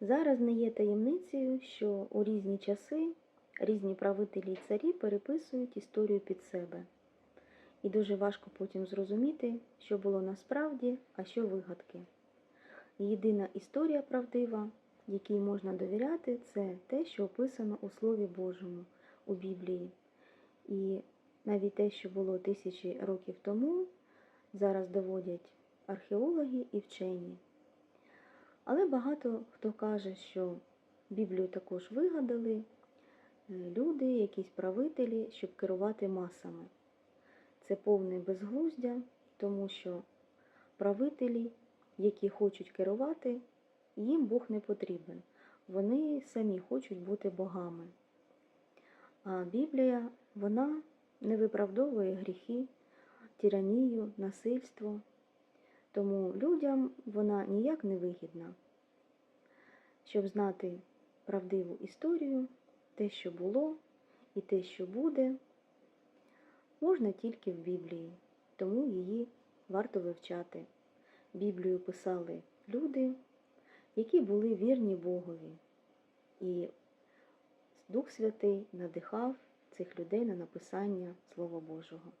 Зараз не є таємницею, що у різні часи різні правителі і царі переписують історію під себе. І дуже важко потім зрозуміти, що було насправді, а що вигадки. Єдина історія правдива, якій можна довіряти, це те, що описано у Слові Божому у Біблії. І навіть те, що було тисячі років тому, зараз доводять археологи і вчені. Але багато хто каже, що Біблію також вигадали е, люди, якісь правителі, щоб керувати масами. Це повне безглуздя, тому що правителі, які хочуть керувати, їм Бог не потрібен. Вони самі хочуть бути богами. А Біблія, вона не виправдовує гріхи, тиранію, насильство. Тому людям вона ніяк не вигідна. Щоб знати правдиву історію, те, що було, і те, що буде, можна тільки в Біблії, тому її варто вивчати. Біблію писали люди, які були вірні Богові, і Дух Святий надихав цих людей на написання Слова Божого.